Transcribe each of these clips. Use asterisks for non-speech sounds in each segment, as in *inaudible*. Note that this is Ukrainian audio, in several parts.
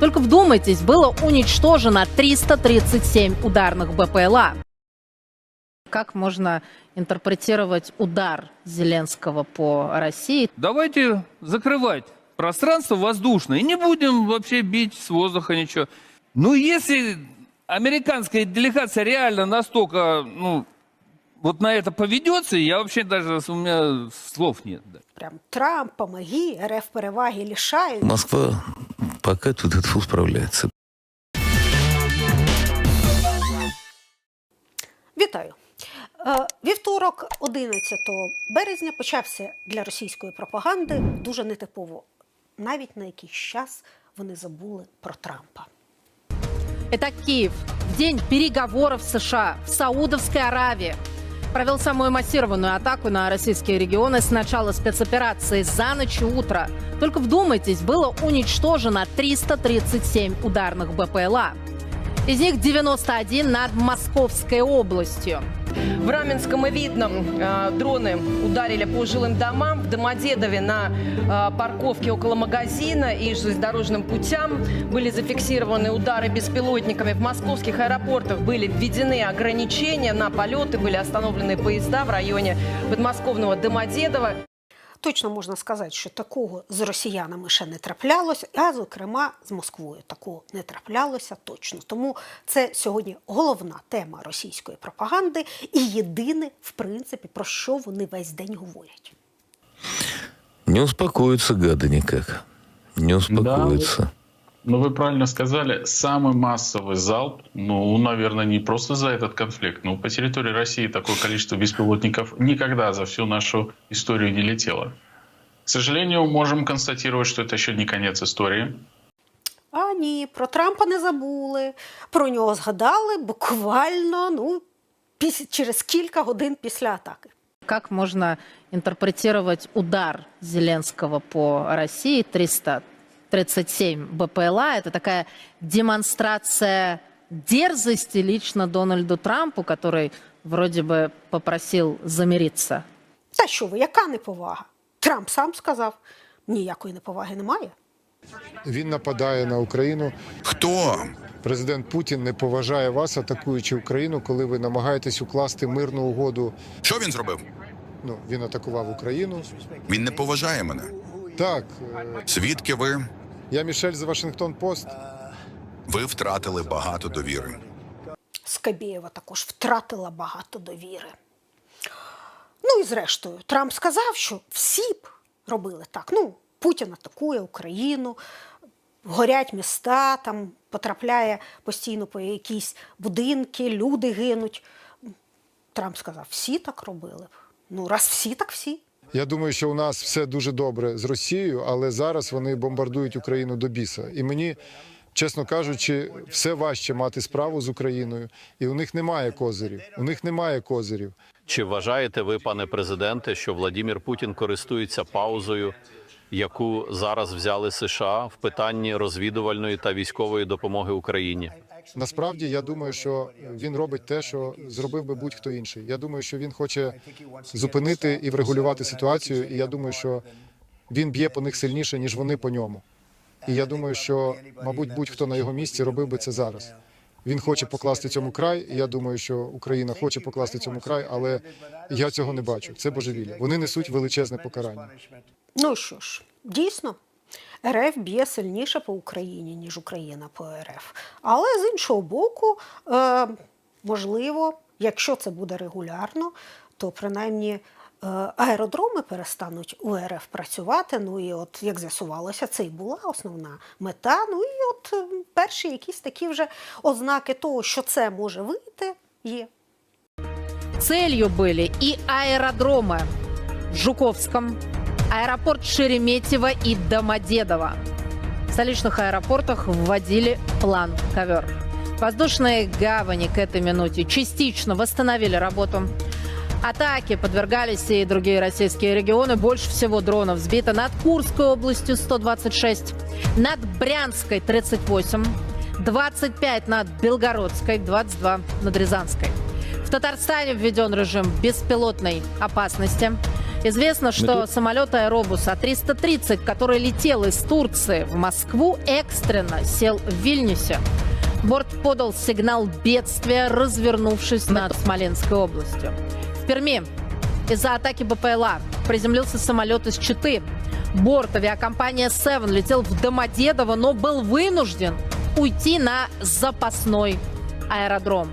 Только вдумайтесь, было уничтожено 337 ударных БПЛА. Как можно интерпретировать удар Зеленского по России? Давайте закрывать пространство воздушное и не будем вообще бить с воздуха ничего. Ну, если американская делегация реально настолько, ну, вот на это поведется, я вообще даже, у меня слов нет. Прям Трамп, помоги, РФ переваги лишають. Москва пока тут это справляется. Вітаю. Е, Вівторок, 11 березня, почався для російської пропаганди дуже нетипово. Навіть на якийсь час вони забули про Трампа. Итак, Киев в день переговоров США в Саудовской Аравии провел самую массированную атаку на российские регионы с начала спецоперации за ночь и утро. Только вдумайтесь, было уничтожено 337 ударных БПЛА. Из них 91 над Московской областью. В Раменском и Видном э, дроны ударили по жилым домам. В Домодедове на э, парковке около магазина и железнодорожным путям были зафиксированы удары беспилотниками. В московских аэропортах были введены ограничения на полеты, были остановлены поезда в районе подмосковного Домодедова. Точно можна сказати, що такого з росіянами ще не траплялося, а зокрема з Москвою такого не траплялося точно. Тому це сьогодні головна тема російської пропаганди і єдине, в принципі, про що вони весь день говорять. Не успокоятся гады никак. Не успокоятся. Ну, вы правильно сказали, самый массовый залп, ну, наверное, не просто за этот конфликт, но по территории России такое количество беспилотников никогда за всю нашу историю не летело. К сожалению, можем констатировать, что это еще не конец истории. А ні, про Трампа не забули, про нього згадали буквально ну, піс- через кілька годин після атаки. Как можно интерпретировать удар Зеленского по России 337 БПЛА? Это такая демонстрация дерзости лично Дональду Трампу, который вроде бы попросил замириться. Та що ви, яка неповага? Трамп сам сказав, ніякої неповаги немає. Він нападає на Україну. Хто? Президент Путін не поважає вас, атакуючи Україну, коли ви намагаєтесь укласти мирну угоду. Що він зробив? Ну він атакував Україну. Він не поважає мене. Так, е, Свідки ви? Я Мішель з Вашингтон Пост. Ви втратили багато довіри. Скабєєва також втратила багато довіри. Ну і зрештою, Трамп сказав, що всі б робили так. Ну, Путін атакує Україну, горять міста, там потрапляє постійно по якісь будинки, люди гинуть. Трамп сказав, всі так робили б. Ну, раз всі, так всі. Я думаю, що у нас все дуже добре з Росією, але зараз вони бомбардують Україну до біса. І мені, чесно кажучи, все важче мати справу з Україною, і у них немає козирів. У них немає козирів. Чи вважаєте ви, пане президенте, що Владімір Путін користується паузою, яку зараз взяли США в питанні розвідувальної та військової допомоги Україні? Насправді я думаю, що він робить те, що зробив би будь-хто інший. Я думаю, що він хоче зупинити і врегулювати ситуацію. І я думаю, що він б'є по них сильніше, ніж вони по ньому. І я думаю, що, мабуть, будь-хто на його місці робив би це зараз. Він хоче покласти цьому край. і Я думаю, що Україна хоче покласти цьому край, але я цього не бачу. Це божевілля. Вони несуть величезне покарання. Ну що ж, дійсно, РФ б'є сильніше по Україні, ніж Україна по РФ. Але з іншого боку, е, можливо, якщо це буде регулярно, то принаймні е, аеродроми перестануть у РФ працювати. Ну і от як з'ясувалося, це і була основна мета. Ну і от е, перші якісь такі вже ознаки того, що це може вийти, є. Целью были и аэродромы в Жуковском, аэропорт Шереметьево и Домодедово. В столичных аэропортах вводили план «Ковер». Воздушные гавани к этой минуте частично восстановили работу. Атаки подвергались и другие российские регионы. Больше всего дронов сбито над Курской областью 126, над Брянской 38, 25 над Белгородской, 22 над Рязанской. В Татарстане введен режим беспилотной опасности. Известно, что самолет Аэробус А-330, который летел из Турции в Москву, экстренно сел в Вильнюсе. Борт подал сигнал бедствия, развернувшись над Смоленской областью. В Перми из-за атаки БПЛА приземлился самолет из Читы. Борт авиакомпания Seven летел в Домодедово, но был вынужден уйти на запасной аэродром.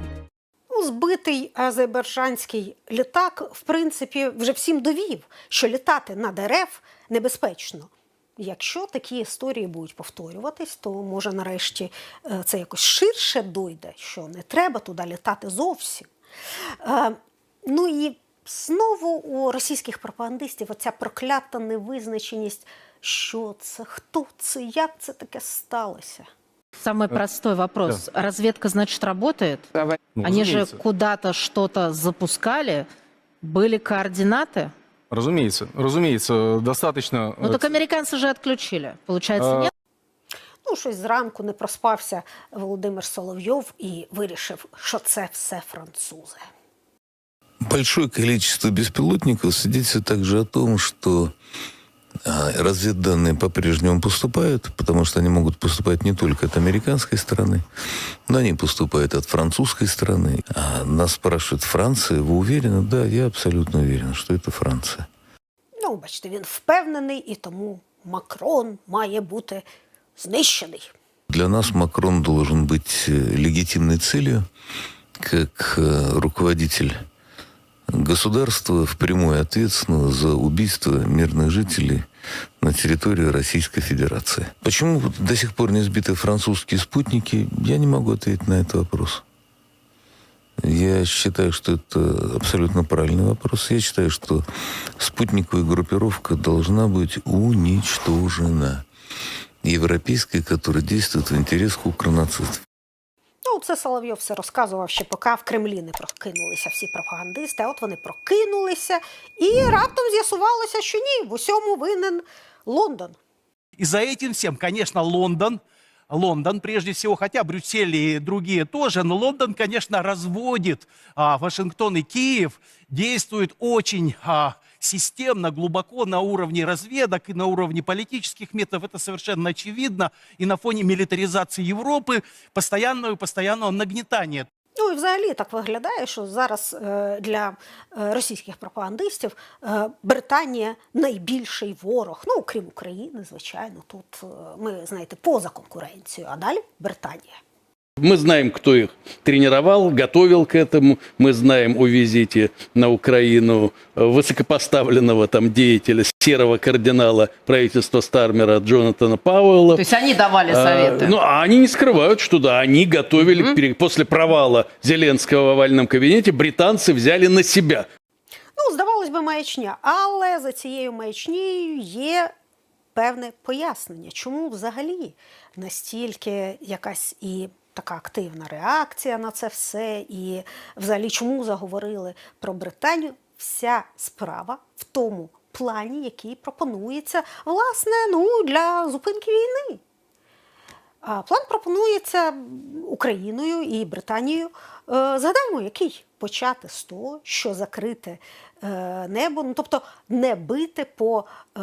Ну, збитий азербайджанський літак, в принципі, вже всім довів, що літати над РФ небезпечно. Якщо такі історії будуть повторюватись, то може нарешті е, це якось ширше дойде, що не треба туди літати зовсім. Е, Ну і знову у російських пропагандистів оця проклята невизначеність, що це, хто це, як це таке сталося. Самый простой вопрос. Разведка, значит, работает? Ну, Они же разумеется. куда-то что-то запускали. Были координаты? Разумеется, разумеется, достаточно... Ну э, так американцы же отключили. Получается, А, нет? Ну, щось зранку не проспався Володимир Соловйов і вирішив, що це все французи. Большое количество беспилотников свидетельствует также о том, что а, разведданные по-прежнему поступают, потому что они могут поступать не только от американской стороны, но они поступают от французской стороны. А нас спрашивают, Франция, вы уверены? Да, я абсолютно уверен, что это Франция. Ну, бачите, він впевнений, і тому Макрон має бути знищений. Для нас Макрон должен быть э, легитимной целью, как э, руководитель государства впрямую ответственного за убийство мирных жителей на территории Российской Федерации. Почему до сих пор не сбиты французские спутники, я не могу ответить на этот вопрос. Я считаю, что это абсолютно правильный вопрос. Я считаю, что спутниковая группировка должна быть уничтожена. Европейская, которая действует в интересах укронацистов. Ну, це Соловйов все розказував ще поки в Кремлі не прокинулися всі пропагандисти. А от вони прокинулися, і раптом з'ясувалося, що ні, в усьому винен Лондон. И за этим всем, конечно, Лондон, Лондон прежде всего, хотя Брюссель и другие тоже, но Лондон, конечно, разводит а, Вашингтон и Киев, действует очень а, системно, глубоко на уровне разведок и на уровне политических методов. Это совершенно очевидно. И на фоне милитаризации Европы постоянного постоянного нагнетания Ну і взагалі так виглядає, що зараз е, для е, російських пропагандистів е, Британія найбільший ворог. Ну, крім України, звичайно, тут ми знаєте поза конкуренцією, а далі Британія. Мы знаем, кто их тренировал, готовил к этому. Мы знаем о визите на Украину э, высокопоставленного там деятеля, серого кардинала правительства Стармера Джонатана Пауэлла. То есть они давали А, советы? Ну, а они не скрывают, что да, они готовили, пере- после провала Зеленского в овальном кабинете, британцы взяли на себя Ну, здавалось би, маячня, але за цією маячнею є певне пояснення, чому взагалі настільки якась і така активна реакція на це все, і взагалі чому заговорили про Британію. Вся справа в тому плані, який пропонується власне ну, для зупинки війни. План пропонується Україною і Британією. Е, Згадаємо, який почати з того, що закрите небо, ну тобто не бити по е,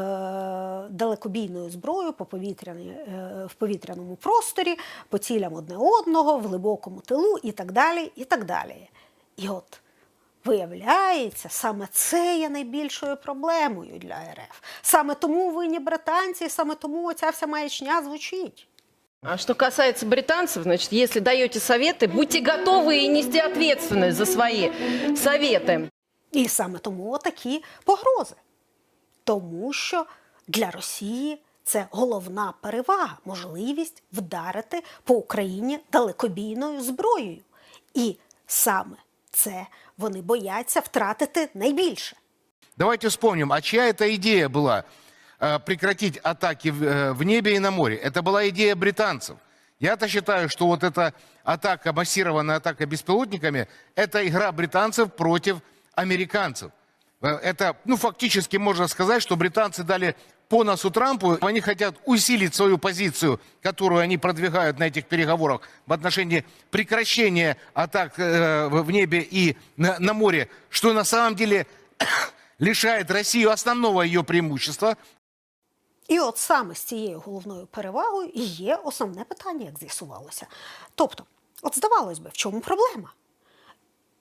далекобійною зброєю, по повітряні, е, в повітряному просторі, по цілям одне одного, в глибокому тилу і так далі. І так далі. І от Виявляється, саме це є найбільшою проблемою для РФ. Саме тому винні британці, саме тому оця вся маячня звучить. А что касается британцев, значит, если даете советы, будьте готовы и нести ответственность за свои советы. І саме тому такі погрози. Тому що для Росії це головна перевага, можливість вдарити по Україні далекобійною зброєю. І саме це вони бояться втратити найбільше. Давайте вспомним, а чья это идея была э, прекратить атаки в, э, в небе и на море? Это была идея британцев. Я-то считаю, что вот эта атака, массированная атака беспилотниками, это игра британцев против американцев. Э, Это, ну, фактически можно сказать, что британцы дали по носу Трампу. Они хотят усилить свою позицию, которую они продвигают на этих переговорах в отношении прекращения атак э, в в небе и на, на море, что на самом деле *coughs* лишает Россию основного ее преимущества, І от саме з цією головною перевагою і є основне питання, як з'ясувалося. Тобто, от здавалось би, в чому проблема?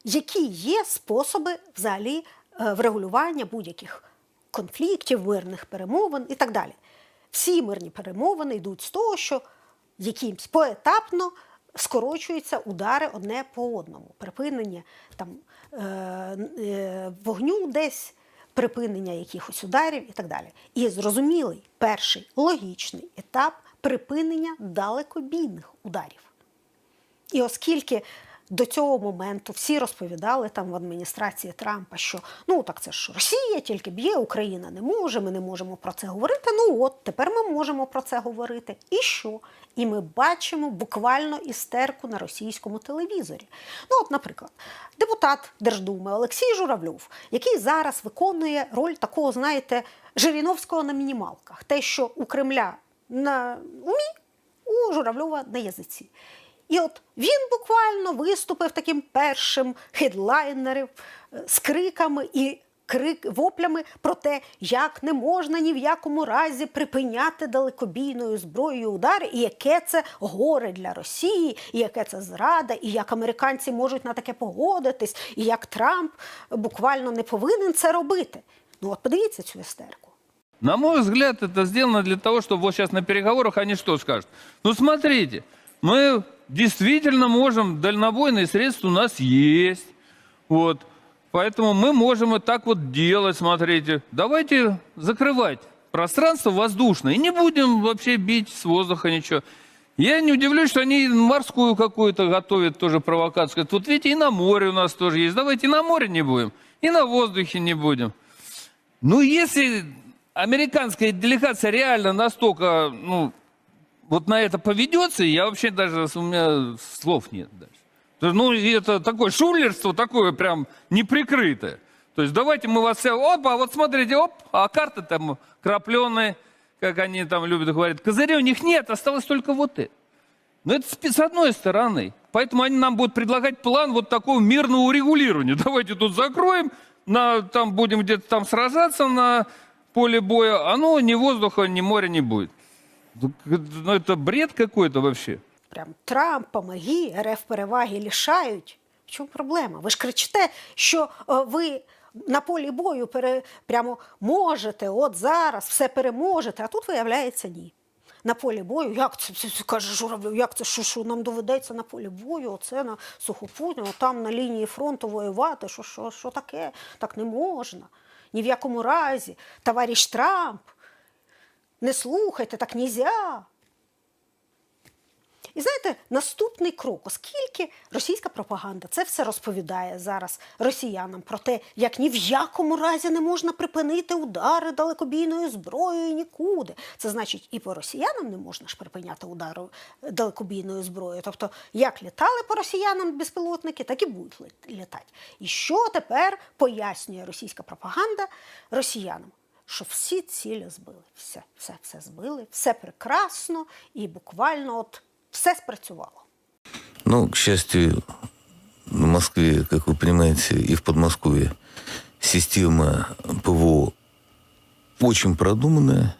Які є способи взагалі е, врегулювання будь-яких конфліктів, мирних перемовин і так далі? Всі мирні перемовини йдуть з того, що якимсь поетапно скорочуються удари одне по одному. Припинення там, е, е, вогню десь, припинення якихось ударів і так далі. І зрозумілий перший логічний етап припинення далекобійних ударів. І оскільки до цього моменту всі розповідали там в адміністрації Трампа, що ну так це ж Росія тільки б'є, Україна не може, ми не можемо про це говорити. Ну от тепер ми можемо про це говорити. І що? І ми бачимо буквально істерку на російському телевізорі. Ну, от, наприклад, депутат Держдуми Олексій Журавльов, який зараз виконує роль такого, знаєте, Жириновського на мінімалках. Те, що у Кремля на умі, у Журавльова на язиці. І от він буквально виступив таким першим хедлайнером е, з криками і крик воплями про те, як не можна ні в якому разі припиняти далекобійною зброєю удари, і яке це горе для Росії, і яке це зрада, і як американці можуть на таке погодитись, і як Трамп буквально не повинен це робити. Ну от подивіться цю істерку. На мой взгляд, это сделано для того, чтобы вот сейчас на переговорах они что скажут? Ну, смотрите, мы действительно можем, дальнобойные средства у нас есть. Вот. Поэтому мы можем вот так вот делать, смотрите. Давайте закрывать пространство воздушное. И не будем вообще бить с воздуха ничего. Я не удивлюсь, что они морскую какую-то готовят тоже провокацию. Говорят, Вот видите, и на море у нас тоже есть. Давайте и на море не будем, и на воздухе не будем. Ну, если американская делегация реально настолько, ну, вот на это поведется, я вообще даже, у меня слов нет даже. Ну, это такое шулерство, такое прям неприкрытое. То есть давайте мы вас все, оп, а вот смотрите, оп, а карты там крапленые, как они там любят говорить. Козырей у них нет, осталось только вот это. Но это с одной стороны. Поэтому они нам будут предлагать план вот такого мирного урегулирования. *laughs* Давайте тут закроем, на, там будем где-то там сражаться на поле боя, а ну ни воздуха, ни моря не будет. Ну, это бред какой-то вообще. Прям Трампа, МАГІ, РФ переваги лишають. В чому проблема? Ви ж кричите, що е, ви на полі бою пере, прямо можете, от зараз все переможете, а тут виявляється ні. На полі бою, як це, це, це каже Журавлев, як це, що, що нам доведеться на полі бою, оце на сухопутню, там на лінії фронту воювати, що, що, що таке? Так не можна. Ні в якому разі. Товариш Трамп, не слухайте, так нельзя. І знаєте, наступний крок, оскільки російська пропаганда це все розповідає зараз росіянам про те, як ні в якому разі не можна припинити удари далекобійною зброєю нікуди. Це значить, і по росіянам не можна ж припиняти удари далекобійною зброєю. Тобто, як літали по росіянам безпілотники, так і будуть літати. І що тепер пояснює російська пропаганда росіянам? Що всі цілі збили, все, все, все збили, все прекрасно і буквально от все спрацювало. Ну, к счастью, в Москве, как вы понимаете, и в Подмосковье система ПВО очень продуманная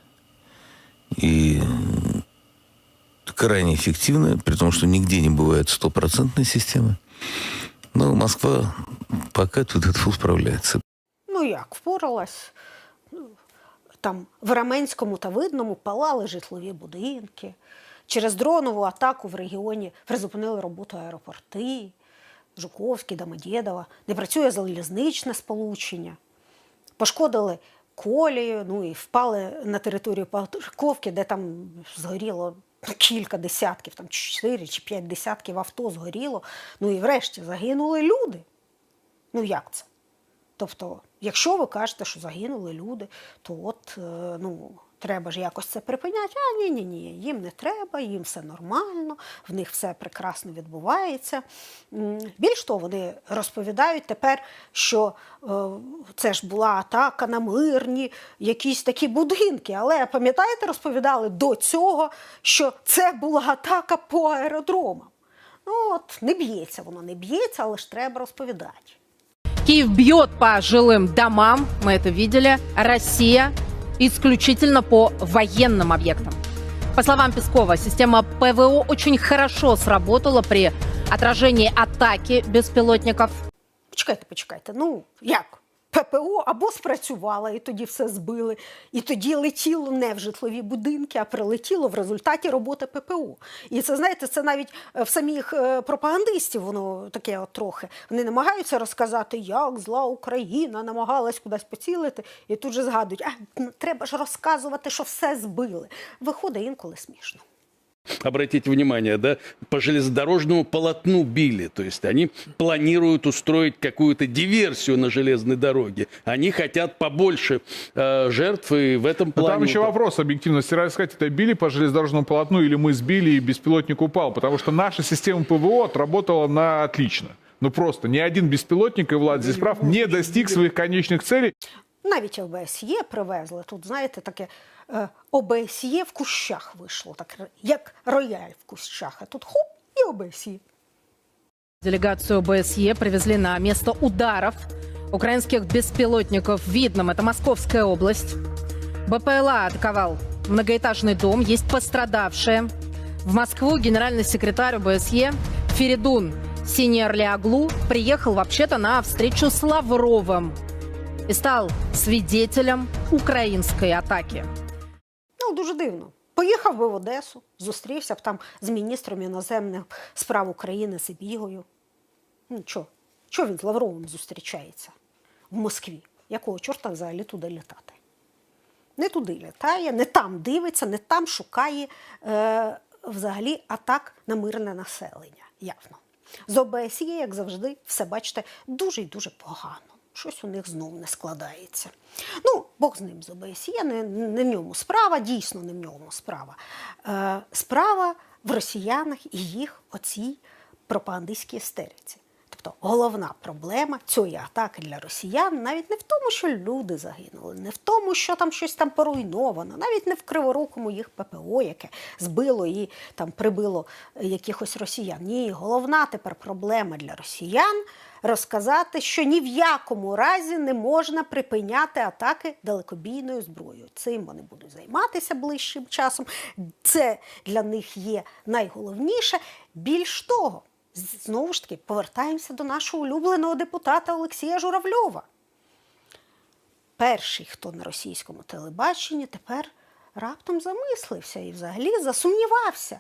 и м, крайне эффективная, при том, что нигде не бывает стопроцентной системы. Но Москва пока тут это *laughs* справляется. Ну як, впоралась. Там в Раменському та Видному палали житлові будинки. Через дронову атаку в регіоні призупинили роботу аеропорти, Жуковський, Домодєдова. Не працює залізничне сполучення. Пошкодили колію, ну і впали на територію Парковки, де там згоріло кілька десятків, там чотири чи п'ять десятків авто згоріло. Ну і врешті загинули люди. Ну як це? Тобто, якщо ви кажете, що загинули люди, то от е, ну, треба ж якось це припиняти. А ні, ні, ні, їм не треба, їм все нормально, в них все прекрасно відбувається. Більш того, вони розповідають тепер, що е, це ж була атака на мирні якісь такі будинки. Але пам'ятаєте, розповідали до цього, що це була атака по аеродромам. Ну от не б'ється воно, не б'ється, але ж треба розповідати. Киев бьет по жилым домам, мы это видели. Россия исключительно по военным объектам. По словам Пескова, система ПВО очень хорошо сработала при отражении атаки беспилотников. Почекайте, почекайте. Ну як? ППО або спрацювала, і тоді все збили, і тоді летіло не в житлові будинки, а прилетіло в результаті роботи ППО. І це знаєте, це навіть е, в самих е, пропагандистів воно таке от трохи. Вони намагаються розказати, як зла Україна намагалась кудись поцілити, і тут же згадують, а треба ж розказувати, що все збили. Виходить інколи смішно. Обратите внимание, да, по железнодорожному полотну били. То есть они планируют устроить какую-то диверсию на железной дороге. Они хотят побольше э, жертв, и в этом Но плане... там еще вот вопрос объективно. Стирали сказать, это били по железнодорожному полотну или мы сбили и беспилотник упал? Потому что наша система ПВО отработала на отлично. Ну просто ни один беспилотник, и Влад здесь прав, не достиг своих конечных целей. Навіть ОБСЄ привезли. Тут, знаєте, таке е, ОБСЄ в кущах вийшло, так як рояль в кущах. А тут хоп і ОБСЄ. Делегацию ОБСЕ привезли на место ударов украинских беспилотников в Видном. Это Московская область. БПЛА атаковал многоэтажный дом. Есть пострадавшие. В Москву генеральный секретарь ОБСЕ Феридун Синьорлиаглу приехал вообще-то на встречу с Лавровым и стал свидетелем украинской атаки. Ну, дуже дивно. Поїхав би в Одесу, зустрівся б там з міністром іноземних справ України Сибігою. Ну, чо? Чого він з Лавровим зустрічається в Москві? Якого чорта взагалі туди літати? Не туди літає, не там дивиться, не там шукає е, взагалі атак на мирне населення. Явно. З ОБСЄ, як завжди, все бачите, дуже і дуже погано. Щось у них знов не складається. Ну, Бог з ним з ОБСЄ, не, не в ньому справа, дійсно не в ньому справа. Е, справа в росіянах і їх оцій пропагандистській істериці. Тобто головна проблема цієї атаки для росіян навіть не в тому, що люди загинули, не в тому, що там щось там поруйновано, навіть не в криворукому їх ППО, яке збило і там прибило якихось росіян. Ні, головна тепер проблема для росіян розказати, що ні в якому разі не можна припиняти атаки далекобійною зброєю. Цим вони будуть займатися ближчим часом. Це для них є найголовніше. Більш того, знову ж таки, повертаємося до нашого улюбленого депутата Олексія Журавльова. Перший, хто на російському телебаченні, тепер раптом замислився і взагалі засумнівався.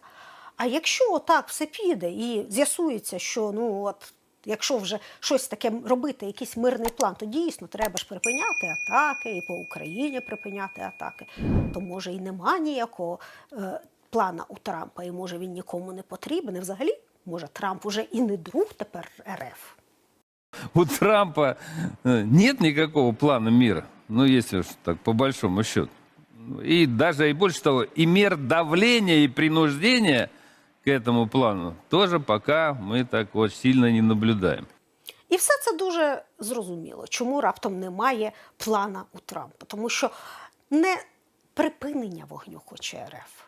А якщо отак все піде і з'ясується, що ну от. Якщо вже щось таке робити, якийсь мирний план, то дійсно треба ж припиняти атаки і по Україні припиняти атаки. То може і нема ніякого е, плана у Трампа, і може він нікому не потрібен. І взагалі, може, Трамп уже і не друг тепер РФ. У Трампа э, нет никакого плана мира. Ну, если уж так по большому счету. И даже, и больше того, и мер давления и принуждения к этому плану тоже пока мы так вот сильно не наблюдаем. І все це дуже зрозуміло, чому раптом немає плана у Трампа. Тому що не припинення вогню хоче РФ,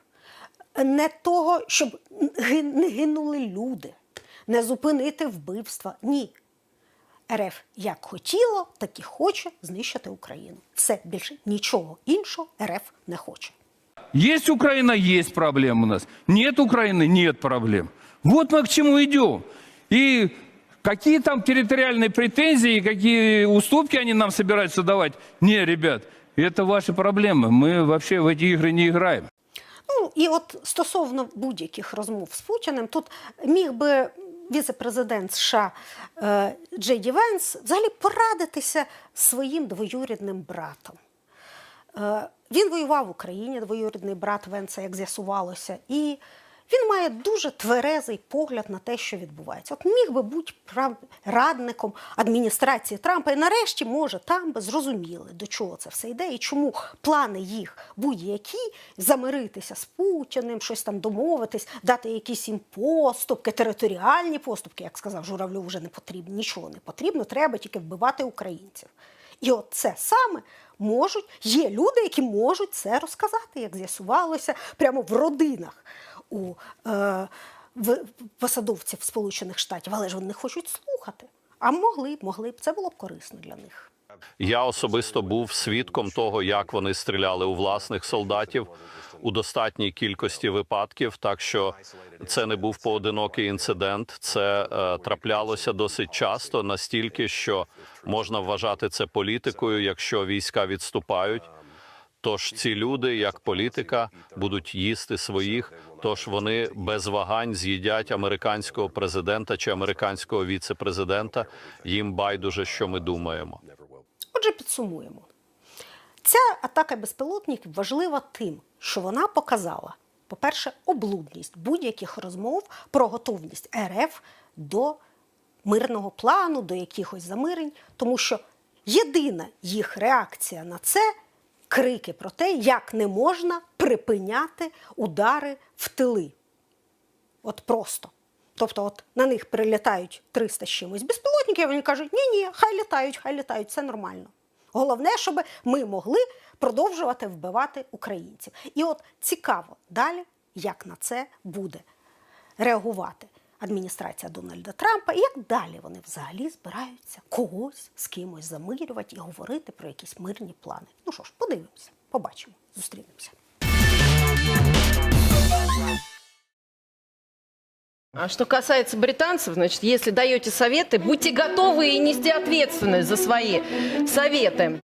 не того, щоб не гинули люди, не зупинити вбивства. Ні. РФ як хотіло, так і хоче знищити Україну. Все більше нічого іншого РФ не хоче. Есть Украина, есть проблем у нас. Нет Украины, нет проблем. Вот мы к чему идем. И какие там территориальные претензии, какие уступки они нам собираются давать? Не, ребят, это ваши проблемы. Мы вообще в эти игры не играем. Ну і от стосовно будь-яких розмов з Путіним, тут міг би віце-президент США е, Джей Ді Венс взагалі порадитися з своїм двоюрідним братом. Е, він воював в Україні, двоюрідний брат Венса, як з'ясувалося, і він має дуже тверезий погляд на те, що відбувається. От міг би бути радником адміністрації Трампа, і нарешті, може, там би зрозуміли, до чого це все йде, і чому плани їх будь-які замиритися з Путіним, щось там домовитись, дати якісь їм поступки, територіальні поступки, як сказав Журавльов, вже не потрібно, нічого не потрібно, треба тільки вбивати українців. І от це саме можуть, є люди, які можуть це розказати, як з'ясувалося, прямо в родинах у е, в, посадовців Сполучених Штатів, але ж вони хочуть слухати. А могли б, могли б. Це було б корисно для них. Я особисто був свідком того, як вони стріляли у власних солдатів у достатній кількості випадків. Так що це не був поодинокий інцидент. Це е, траплялося досить часто, настільки, що можна вважати це політикою, якщо війська відступають. Тож ці люди, як політика, будуть їсти своїх. Тож вони без вагань з'їдять американського президента чи американського віце-президента. Їм байдуже, що ми думаємо. Отже, підсумуємо. Ця атака безпілотників важлива тим, що вона показала, по-перше, облудність будь-яких розмов про готовність РФ до мирного плану, до якихось замирень, тому що єдина їх реакція на це крики про те, як не можна припиняти удари в тили. От просто. Тобто, от на них прилітають 300 з чимось безпілотників, вони кажуть, ні, ні, хай літають, хай літають, це нормально. Головне, щоб ми могли продовжувати вбивати українців. І от цікаво далі, як на це буде реагувати адміністрація Дональда Трампа, і як далі вони взагалі збираються когось з кимось замирювати і говорити про якісь мирні плани. Ну що ж, подивимося, побачимо, зустрінемося. А что касается британцев, значит, если даете советы, будьте готовы и нести ответственность за свои советы.